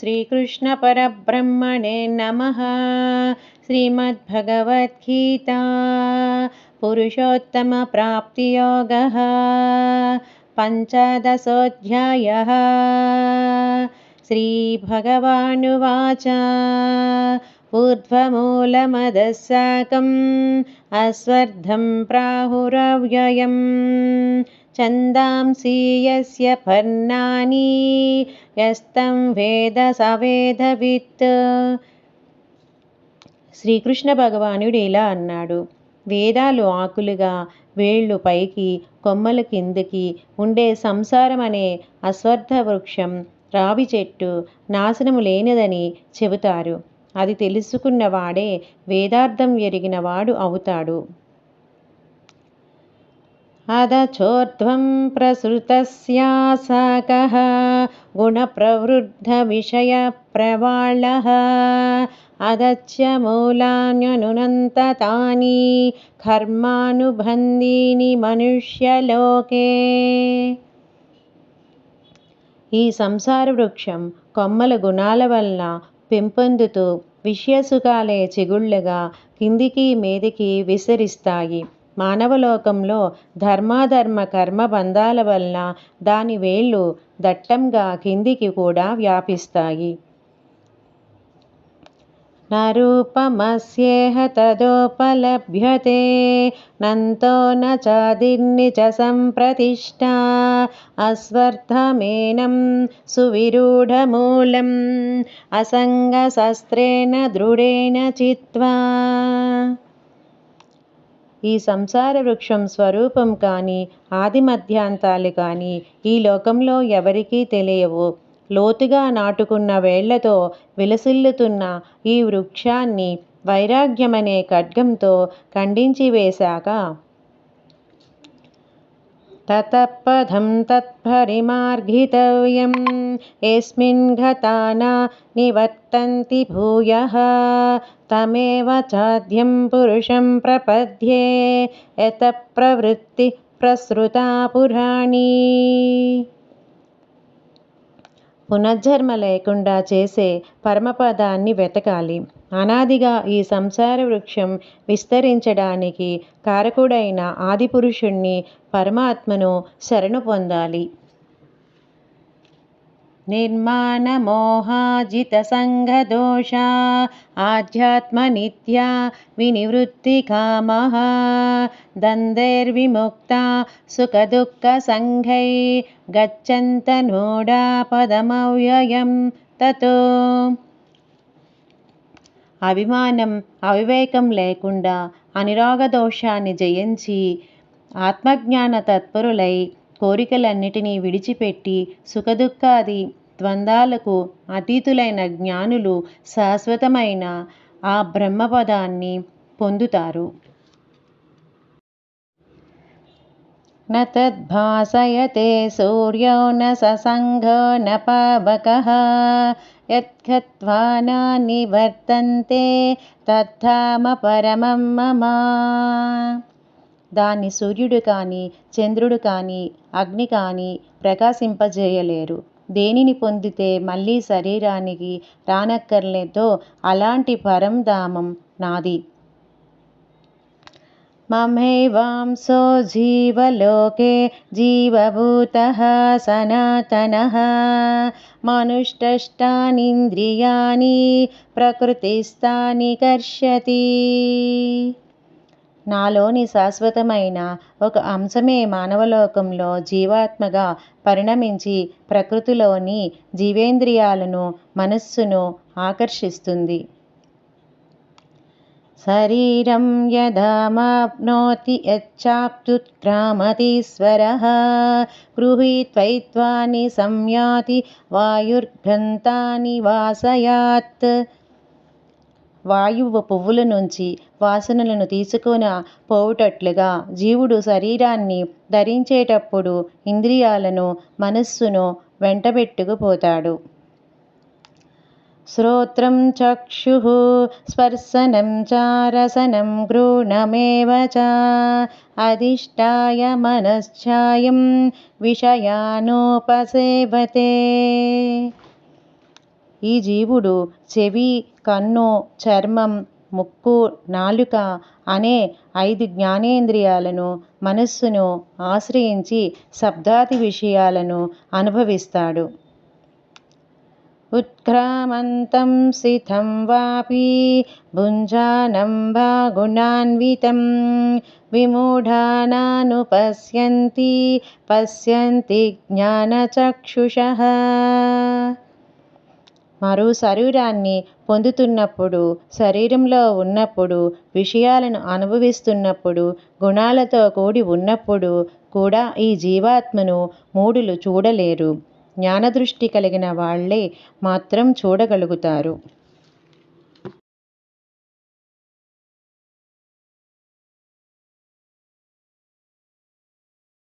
श्रीकृष्णपरब्रह्मणे नमः। श्रीमद्भगवद्गीता पुरुषोत्तमप्राप्तियोगः पञ्चदशोऽध्यायः। श्रीभगवानुवाच ऊर्ध्वमूलमदः साकम् अस्वर्धं प्राहुरव्ययम् छन्दांसि यस्य पर्णानि यस्तं వేద సవేదవిత్ శ్రీకృష్ణ భగవానుడు ఇలా అన్నాడు వేదాలు ఆకులుగా వేళ్ళు పైకి కొమ్మలు కిందకి ఉండే సంసారం అనే అశ్వర్థ వృక్షం రావి చెట్టు నాశనము లేనిదని చెబుతారు అది తెలుసుకున్నవాడే వేదార్థం ఎరిగినవాడు అవుతాడు अदचोर्ध्वं प्रसृतस्यासकः गुणप्रवृद्धविषयप्रवाळः अदच्य मूलान्यनुनन्ततानि కర్మానుబంధీని మనుష్యలోకే ఈ సంసార వృక్షం కొమ్మల గుణాల వలన పెంపొందుతూ విషయసుఖాలే చిగుళ్ళగా కిందికి మీదికి విసరిస్తాయి మానవలోకంలో ధర్మాధర్మ కర్మ బంధాల వలన దాని వేళ్ళు దట్టంగా కిందికి కూడా వ్యాపిస్తాయి. నరూపమస్యేహ తదోపలభ్యతే నంతో నాదిర్ని చ సంప్రతిష్టా అస్వర్ధమేనం సువిరూఢమూలం అసంగశస్త్రేణ దృఢేణ చిత్వా. ఈ సంసార వృక్షం స్వరూపం కానీ ఆది మధ్యాంతాలు కానీ ఈ లోకంలో ఎవరికీ తెలియవు. లోతుగా నాటుకున్న వేళ్ళతో విలసిల్లుతున్న ఈ వృక్షాన్ని వైరాగ్యమనే ఖడ్గంతో ఖండించి వేశాక ततः पथं तत्परिमार्गितव्यम् यस्मिन् गता न निवर्तन्ति भूयः। तमेव चाद्यं पुरुषं प्रपद्ये। यतप्रवृत्तिप्रसृता पुराणी। పునర్జన్మ లేకుండా చేసే పరమపదాన్ని వెతకాలి. అనాదిగా ఈ సంసార వృక్షం విస్తరించడానికి కారకుడైన ఆదిపురుషుణ్ణి పరమాత్మను శరణు పొందాలి. निर्माणमोहाजितसङ्गदोषा आध्यात्मनित्या विनिवृत्तिकामः द्वन्द्वैर्विमुक्ता सुखदुःखसङ्घै गच्छन्तनूढा పదమవ్యయం తతో అభిమానం అవివేకం లేకుండా అనురాగ దోషాన్ని జయించి ఆత్మజ్ఞాన తత్పరులై కోరికలన్నిటినీ విడిచిపెట్టి సుఖదుఖాది ద్వంద్వాలకు అతీతులైన జ్ఞానులు శాశ్వతమైన ఆ బ్రహ్మపదాన్ని పొందుతారు न तद्भासयते सूर्यो न ससङ्घो न पावकः यद्गत्वा न निवर्तन्ते తద్ధామ పరమం మమ దాన్ని సూర్యుడు కానీ చంద్రుడు కానీ అగ్ని కానీ ప్రకాశింపజేయలేరు దేనిని పొందితే మళ్ళీ శరీరానికి రానక్కర్లేదో అలాంటి పరంధామం నాది. మమేవాంసో జీవలోకే జీవభూతः సనాతన. మనుష్టష్టానింద్రియాని ప్రకృతిస్థాని కర్షతి నాలోని శాశ్వతమైన ఒక అంశమే మానవలోకంలో జీవాత్మగా పరిణమించి ప్రకృతిలోని జీవేంద్రియాలను మనస్సును ఆకర్షిస్తుంది. శరీరం యదామాప్నోతి యచ్చాప్తుత్క్రామతీశ్వరः గృహీత్వైత్వాని సంయాతి వాయుర్ఘంతాని వాసయాత్. వాయువు పువ్వుల నుంచి వాసనలను తీసుకున పోవుటట్లుగా జీవుడు శరీరాన్ని ధరించేటప్పుడు ఇంద్రియాలను మనస్సును వెంటబెట్టుకుపోతాడు. శ్రోత్రం చక్షుः స్పర్శనం చారసనం గృణమేవ చ అధిష్టాయ మనశ్చాయం విషయానోపసేవతే. ఈ జీవుడు చెవి కన్ను చర్మం ముక్కు నాలుక అనే ఐదు జ్ఞానేంద్రియాలను మనస్సును ఆశ్రయించి శబ్దాది విషయాలను అనుభవిస్తాడు. ఉత్క్రామంతం సితం వాపి భుంజానం వా గుణాన్వితం విమూఢానానుపశ్యంతి పశ్యంతి జ్ఞానచక్షుష మరో శరీరాన్ని పొందుతున్నప్పుడు శరీరంలో ఉన్నప్పుడు విషయాలను అనుభవిస్తున్నప్పుడు గుణాలతో కూడి ఉన్నప్పుడు కూడా ఈ జీవాత్మను మూఢులు చూడలేరు. జ్ఞానదృష్టి కలిగిన వాళ్ళే మాత్రం చూడగలుగుతారు.